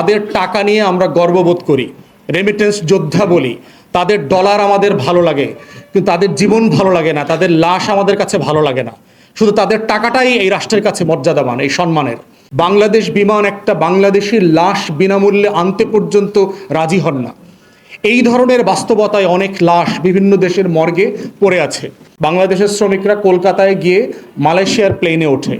তাদের টাকা নিয়ে আমরা গর্ববোধ করি রেমিটেন্স যোদ্ধা বলি, তাদের ডলার আমাদের ভালো লাগে, কিন্তু তাদের জীবন ভালো লাগে না, তাদের লাশ আমাদের কাছে ভালো লাগে না। শুধু তাদের টাকাটাই এই রাষ্ট্রের কাছে মর্যাদাবান, এই সম্মানের। বাংলাদেশ বিমান একটা বাংলাদেশের লাশ বিনামূল্যে আনতে পর্যন্ত রাজি হন না। এই ধরনের বাস্তবতায় অনেক লাশ বিভিন্ন দেশের মর্গে পড়ে আছে। বাংলাদেশের শ্রমিকরা কলকাতায় গিয়ে মালয়েশিয়ার প্লেনে ওঠে।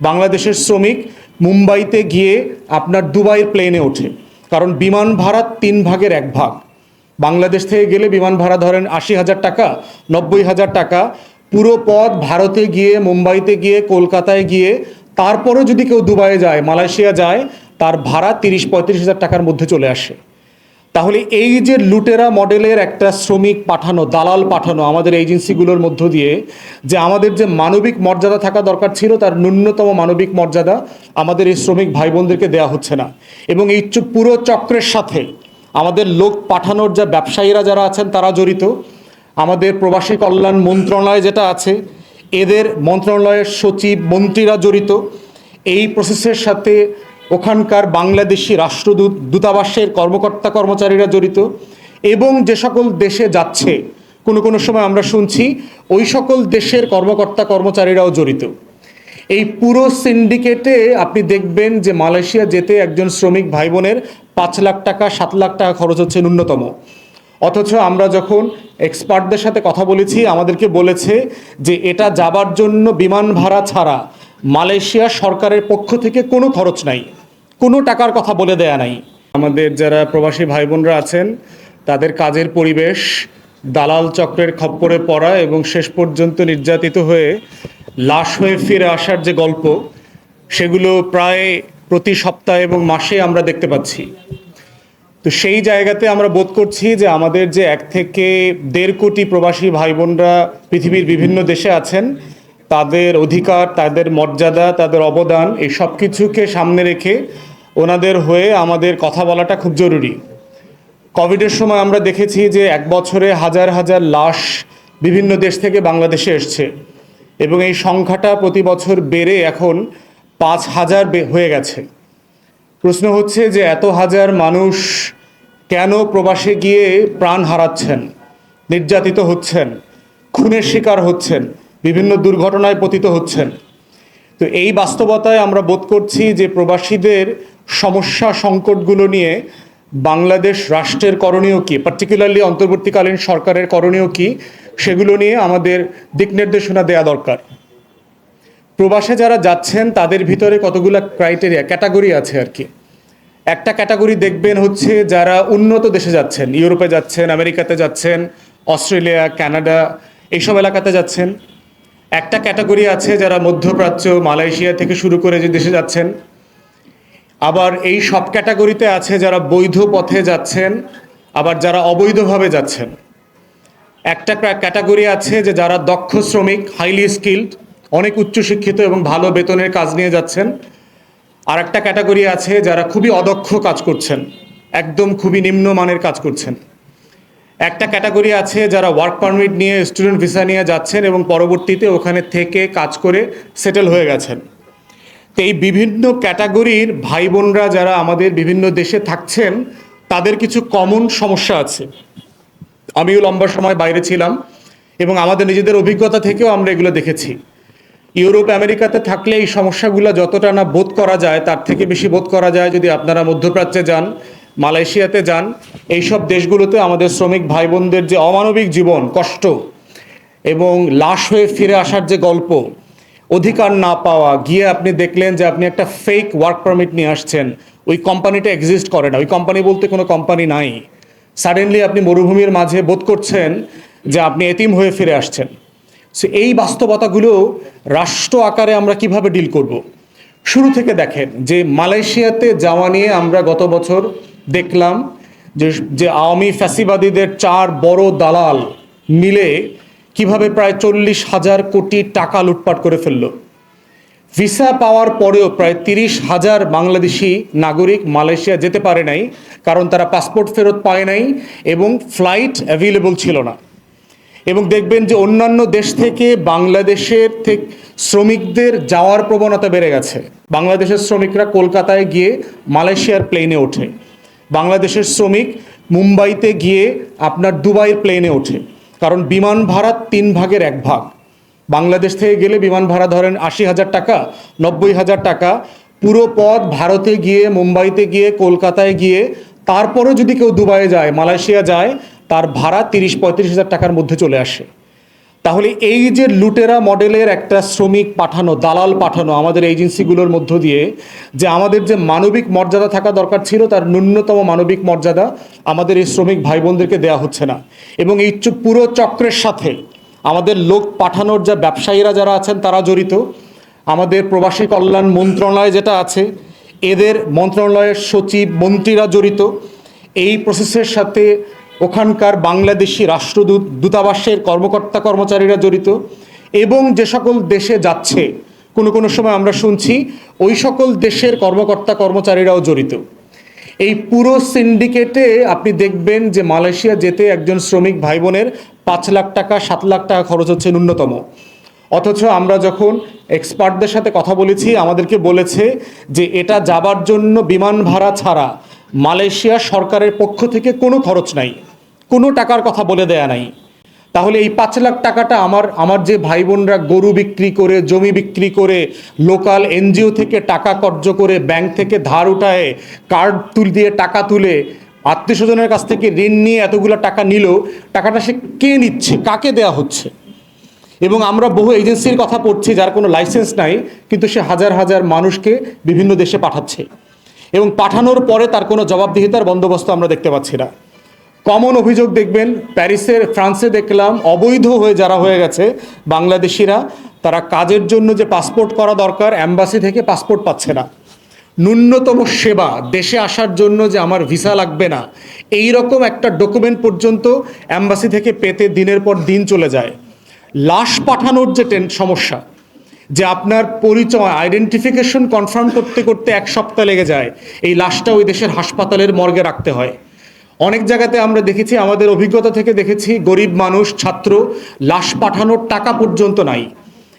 বাংলাদেশের শ্রমিক মুম্বাইতে গিয়ে আপনার দুবাইয়ের প্লেনে ওঠে। কারণ বিমান ভাড়া তিন ভাগের এক ভাগ। বাংলাদেশ থেকে গেলে বিমান ভাড়া ধরেন আশি হাজার টাকা, নব্বই হাজার টাকা। পুরো পথ ভারতে গিয়ে, মুম্বাইতে গিয়ে, কলকাতায় গিয়ে, তারপরেও যদি কেউ দুবাইয়ে যায়, মালয়েশিয়া যায়, তার ভাড়া তিরিশ, পঁয়ত্রিশ হাজার টাকার মধ্যে চলে আসে। তাহলে এই যে লুটেরা মডেলের একটা শ্রমিক পাঠানো, দালাল পাঠানো আমাদের এজেন্সিগুলোর মধ্য দিয়ে, যে আমাদের যে মানবিক মর্যাদা থাকা দরকার ছিল, তার ন্যূনতম মানবিক মর্যাদা আমাদের এই শ্রমিক ভাই বোনদেরকে দেওয়া হচ্ছে না। এবং এই পুরো চক্রের সাথে আমাদের লোক পাঠানোর যা ব্যবসায়ীরা যারা আছেন, তারা জড়িত। আমাদের প্রবাসী কল্যাণ মন্ত্রণালয় যেটা আছে, এদের মন্ত্রণালয়ের সচিব মন্ত্রীরা জড়িত। এই প্রসেসের সাথে ওখানকার বাংলাদেশি রাষ্ট্রদূত, দূতাবাসের কর্মকর্তা কর্মচারীরা জড়িত। এবং যে সকল দেশে যাচ্ছে, কোনো কোনো সময় আমরা শুনছি, ওই সকল দেশের কর্মকর্তা কর্মচারীরাও জড়িত। এই পুরো সিন্ডিকেটে আপনি দেখবেন যে মালয়েশিয়া যেতে একজন শ্রমিক ভাই বোনের পাঁচ লাখ টাকা, সাত লাখ টাকা খরচ হচ্ছে ন্যূনতম। অথচ আমরা যখন এক্সপার্টদের সাথে কথা বলেছি, আমাদেরকে বলেছে যে এটা যাবার জন্য বিমান ভাড়া ছাড়া মালয়েশিয়া সরকারের পক্ষ থেকে কোনো খরচ নাই। কোনো টাকার কথা বলে দেয়া নাই। আমাদের যারা প্রবাসী ভাই বোনরা আছেন, তাদের কাজের পরিবেশ দালাল চক্রের খপ্পরে পড়া এবং শেষ পর্যন্ত নির্যাতিত হয়ে লাশ হয়ে ফিরে আসার যে গল্প, সেগুলো প্রায় প্রতি সপ্তাহে এবং মাসে আমরা দেখতে পাচ্ছি। তো সেই জায়গাতে আমরা বোধ করছি যে আমাদের যে এক থেকে দেড় কোটি প্রবাসী ভাই বোনরা পৃথিবীর বিভিন্ন দেশে আছেন, তাদের অধিকার, তাদের মর্যাদা, তাদের অবদান, এই সব কিছুকে সামনে রেখে ওনাদের হয়ে আমাদের কথা বলাটা খুব জরুরি। কোভিডের সময় আমরা দেখেছি যে এক বছরে হাজার হাজার লাশ বিভিন্ন দেশ থেকে বাংলাদেশে এসছে এবং এই সংখ্যাটা প্রতি বছর বেড়ে এখন পাঁচ হাজার হয়ে গেছে। প্রশ্ন হচ্ছে যে এত হাজার মানুষ কেন প্রবাসে গিয়ে প্রাণ হারাচ্ছেন, নির্যাতিত হচ্ছেন, খুনের শিকার হচ্ছেন, বিভিন্ন দুর্ঘটনায় পতিত হচ্ছেন? তো এই বাস্তবতায় আমরা বোধ করছি যে প্রবাসীদের সমস্যা সংকটগুলো নিয়ে বাংলাদেশ রাষ্ট্রের করণীয় কী? পার্টিকুলারলি অন্তর্বর্তীকালীন সরকারের করণীয় কী? সেগুলো নিয়ে আমাদের দিক নির্দেশনা দেওয়া দরকার। প্রবাসে যারা যাচ্ছেন, তাদের ভিতরে কতগুলো ক্রাইটেরিয়া ক্যাটাগরি আছে আর কি। একটা ক্যাটাগরি দেখবেন হচ্ছে যারা উন্নত দেশে যাচ্ছেন, ইউরোপে যাচ্ছেন, আমেরিকাতে যাচ্ছেন, অস্ট্রেলিয়া, কানাডা, এইসব এলাকাতে যাচ্ছেন। একটা ক্যাটাগরি আছে যারা মধ্যপ্রাচ্য, মালয়েশিয়া থেকে শুরু করে যে দেশে যাচ্ছেন আবার এই সব ক্যাটাগরিতে আছে যারা বৈধ পথে যাচ্ছেন, আবার যারা অবৈধভাবে যাচ্ছেন। একটা ক্যাটাগরি আছে যে যারা দক্ষ শ্রমিক হাইলি স্কিল্ড অনেক উচ্চশিক্ষিত এবং ভালো বেতনের কাজ নিয়ে যাচ্ছেন। আর একটা ক্যাটাগরি আছে যারা খুবই অদক্ষ কাজ করছেন, একদম খুবই নিম্নমানের কাজ করছেন। একটা ক্যাটাগরি আছে যারা ওয়ার্ক পারমিট নিয়ে স্টুডেন্ট ভিসা নিয়ে যাচ্ছেন এবং পরবর্তীতে ওখানে থেকে কাজ করে সেটেল হয়ে গেছেন। তো এই বিভিন্ন ক্যাটাগরির ভাই বোনরা যারা আমাদের বিভিন্ন দেশে থাকছেন, তাদের কিছু কমন সমস্যা আছে। আমিও লম্বা সময় বাইরে ছিলাম এবং আমাদের নিজেদের অভিজ্ঞতা থেকেও আমরা এগুলো দেখেছি। ইউরোপ, আমেরিকাতে থাকলে এই সমস্যাগুলো যতটা না বোধ করা যায়, তার থেকে বেশি বোধ করা যায় যদি আপনারা মধ্যপ্রাচ্যে যান, মালয়েশিয়াতে যান, এইসব দেশগুলোতে আমাদের শ্রমিক ভাই বোনদের যে অমানবিক জীবন, কষ্ট এবং লাশ হয়ে ফিরে আসার যে গল্প অধিকার না পাওয়া, গিয়ে আপনি দেখলেন যে আপনি একটা ফেক ওয়ার্ক পারমিট নিয়ে আসছেন। ওই কোম্পানিটা এক্সিস্ট করে না। ওই কোম্পানি বলতে কোনো কোম্পানি নাই। সাডেনলি আপনি মরুভূমির মাঝে বোধ করছেন যে আপনি এতিম হয়ে ফিরে আসছেন। সো এই বাস্তবতাগুলো রাষ্ট্র আকারে আমরা কীভাবে ডিল করব? শুরু থেকে দেখেন যে মালয়েশিয়াতে যাওয়া নিয়ে আমরা গত বছর দেখলাম যে যে আওয়ামী ফ্যাসিবাদীদের চার বড় দালাল মিলে কীভাবে প্রায় চল্লিশ হাজার কোটি টাকা লুটপাট করে ফেলল? ভিসা পাওয়ার পরেও প্রায় তিরিশ হাজার বাংলাদেশি নাগরিক মালয়েশিয়া যেতে পারে নাই, কারণ তারা পাসপোর্ট ফেরত পায় নাই এবং ফ্লাইট অ্যাভেলেবল ছিল না। এবং দেখবেন যে অন্যান্য দেশ থেকে বাংলাদেশের থেকে শ্রমিকদের যাওয়ার প্রবণতা বেড়ে গেছে। বাংলাদেশের শ্রমিকরা কলকাতায় গিয়ে মালয়েশিয়ার প্লেনে ওঠে। বাংলাদেশের শ্রমিক মুম্বাইতে গিয়ে আপনার দুবাইয়ের প্লেনে ওঠে। কারণ বিমান ভাড়া তিন ভাগের এক ভাগ। বাংলাদেশ থেকে গেলে বিমান ভাড়া ধরেন আশি হাজার টাকা, নব্বই হাজার টাকা। পুরো পথ ভারতে গিয়ে, মুম্বাইতে গিয়ে, কলকাতায় গিয়ে তারপরে যদি কেউ দুবাইয়ে যায়, মালয়েশিয়া যায়, তার ভাড়া তিরিশ পঁয়ত্রিশ হাজার টাকার মধ্যে চলে আসে। তাহলে এই যে লুটেরা মডেলের একটা শ্রমিক পাঠানো, দালাল পাঠানো আমাদের এজেন্সিগুলোর মধ্য দিয়ে, যে আমাদের যে মানবিক মর্যাদা থাকা দরকার ছিল, তার ন্যূনতম মানবিক মর্যাদা আমাদের এই শ্রমিক ভাই বোনদেরকে দেওয়া হচ্ছে না। এবং এই পুরো চক্রের সাথে আমাদের লোক পাঠানোর যা ব্যবসায়ীরা যারা আছেন, তারা জড়িত। আমাদের প্রবাসী কল্যাণ মন্ত্রণালয় যেটা আছে, এদের মন্ত্রণালয়ের সচিব মন্ত্রীরা জড়িত। এই প্রসেসের সাথে ওখানকার বাংলাদেশি রাষ্ট্রদূত, দূতাবাসের কর্মকর্তা কর্মচারীরা জড়িত এবং যে সকল দেশে যাচ্ছে, কোনো কোনো সময় আমরা শুনছি ওই সকল দেশের কর্মকর্তা কর্মচারীরাও জড়িত। এই পুরো সিন্ডিকেটে আপনি দেখবেন যে মালয়েশিয়া যেতে একজন শ্রমিক ভাই বোনের পাঁচ লাখ টাকা, সাত লাখ টাকা খরচ হচ্ছে ন্যূনতম। অথচ আমরা যখন এক্সপার্টদের সাথে কথা বলেছি, আমাদেরকে বলেছে যে এটা যাবার জন্য বিমান ভাড়া ছাড়া মালয়েশিয়া সরকারের পক্ষ থেকে কোনো খরচ নাই। কোনো টাকার কথা বলে দেয়া নাই। তাহলে এই পাঁচ লাখ টাকাটা আমার আমার যে ভাই বোনরা গরু বিক্রি করে, জমি বিক্রি করে, লোকাল এনজিও থেকে টাকা কর্য করে, ব্যাংক থেকে ধার উঠায়, কার্ড তুল দিয়ে টাকা তুলে আত্মীয় স্বজনের কাছ থেকে ঋণ নিয়ে এতগুলো টাকা নিল, টাকাটা সে কে নিচ্ছে, কাকে দেয়া হচ্ছে? এবং আমরা বহু এজেন্সির কথা পড়ছি, যার কোনো লাইসেন্স নাই, কিন্তু সে হাজার হাজার মানুষকে বিভিন্ন দেশে পাঠাচ্ছে। এবং পাঠানোর পরে তার কোনো জবাবদিহিতার বন্দোবস্ত আমরা দেখতে পাচ্ছি না। কমন অভিযোগ দেখবেন, প্যারিসের, ফ্রান্সে দেখলাম, অবৈধ হয়ে যারা হয়ে গেছে, বাংলাদেশিরা, তারা কাজের জন্য যে পাসপোর্ট করা দরকার অ্যাম্বাসি থেকে পাসপোর্ট পাচ্ছে না। ন্যূনতম সেবা দেশে আসার জন্য যে আমার ভিসা লাগবে না এই রকম একটা ডকুমেন্ট পর্যন্ত অ্যাম্বাসি থেকে পেতে দিনের পর দিন চলে যায়। লাশ পাঠানোর যে টেন, সমস্যা, যে আপনার পরিচয় আইডেন্টিফিকেশন কনফার্ম করতে করতে এক সপ্তাহ লেগে যায়, এই লাশটা ওই দেশের হাসপাতালের মর্গে রাখতে হয়। অনেক জায়গাতে আমরা দেখেছি, আমাদের অভিজ্ঞতা থেকে দেখেছি, গরিব মানুষ, ছাত্র, লাশ পাঠানোর টাকা পর্যন্ত নাই।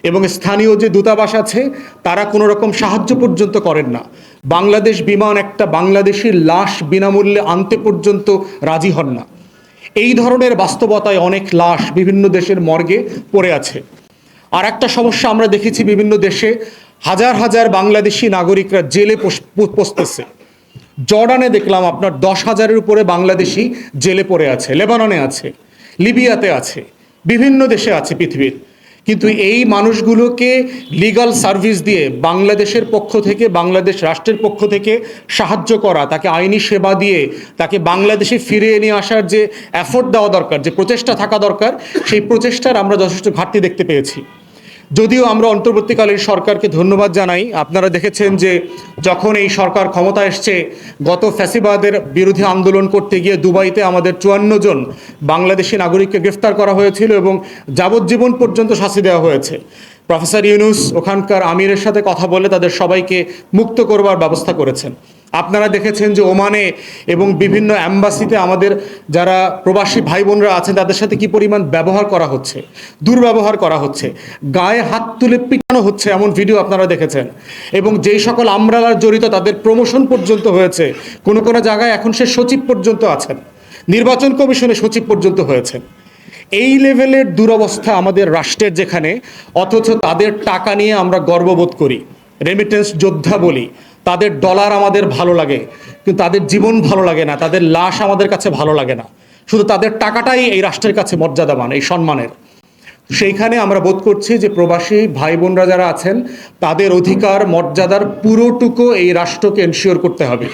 এবং স্থানীয় যে দূতাবাস আছে, তারা কোনো রকম সাহায্য পর্যন্ত করেন না। বাংলাদেশ বিমান একটা বাংলাদেশির লাশ বিনামূল্যে আনতে পর্যন্ত রাজি হন না। এই ধরনের বাস্তবতায় অনেক লাশ বিভিন্ন দেশের মর্গে পড়ে আছে। আর একটা সমস্যা আমরা দেখেছি বিভিন্ন দেশে, হাজার হাজার বাংলাদেশি নাগরিকরা জেলে পোষ- পো- পচতেছে জর্ডানে দেখলাম আপনার দশ হাজারের উপরে বাংলাদেশি জেলে পড়ে আছে, লেবাননে আছে, লিবিয়াতে আছে, বিভিন্ন দেশে আছে পৃথিবীর। কিন্তু এই মানুষগুলোকে লিগাল সার্ভিস দিয়ে বাংলাদেশের পক্ষ থেকে, বাংলাদেশ রাষ্ট্রের পক্ষ থেকে সাহায্য করা, তাকে আইনি সেবা দিয়ে, তাকে বাংলাদেশে ফিরিয়ে নিয়ে আসার যে অ্যাফোর্ট দেওয়া দরকার, যে প্রচেষ্টা থাকা দরকার, সেই প্রচেষ্টার আমরা যথেষ্ট ঘাটতি দেখতে পেয়েছি। যদিও আমরা অন্তর্বর্তীকালীন সরকারকে ধন্যবাদ জানাই। আপনারা দেখেছেন যে যখন এই সরকার ক্ষমতা এসছে, গত ফ্যাসিবাদের বিরোধী আন্দোলন করতে গিয়ে দুবাইতে আমাদের চুয়ান্ন জন বাংলাদেশি নাগরিককে গ্রেফতার করা হয়েছিল এবং যাবজ্জীবন পর্যন্ত শাস্তি দেওয়া হয়েছে। প্রফেসর ইউনুস ওখানকার আমিরের সাথে কথা বলে তাদের সবাইকে মুক্ত করবার ব্যবস্থা করেছেন। আপনারা দেখেছেন যে ওমানে এবং বিভিন্ন অ্যাম্বাসিতে আমাদের যারা প্রবাসী ভাই বোনরা আছেন, তাদের সাথে কি পরিমাণ ব্যবহার করা হচ্ছে, দুর্ব্যবহার করা হচ্ছে, গায়ে হাত তুলে পিটানো হচ্ছে এমন ভিডিও আপনারা দেখেছেন। এবং যেই সকল আমরালার জড়িত তাদের প্রমোশন পর্যন্ত হয়েছে, কোনো কোনো জায়গায় এখন সে সচিব পর্যন্ত আছেন, নির্বাচন কমিশনে সচিব পর্যন্ত হয়েছেন। এই লেভেলের দুরবস্থা আমাদের রাষ্ট্রের যেখানে, অথচ তাদের টাকা নিয়ে আমরা গর্ববোধ করি। রেমিটেন্স যোদ্ধা বলি, তাদের ডলার আমাদের ভালো লাগে, কিন্তু তাদের জীবন ভালো লাগে না, তাদের লাশ আমাদের কাছে ভালো লাগে না। শুধু তাদের টাকাটাই এই রাষ্ট্রের কাছে মর্যাদাবান, এই সম্মানের। সেইখানে আমরা বোধ করছি যে প্রবাসী ভাই বোনরা যারা আছেন, তাদের অধিকার, মর্যাদার পুরোটুকু এই রাষ্ট্রকে এনশিওর করতে হবে।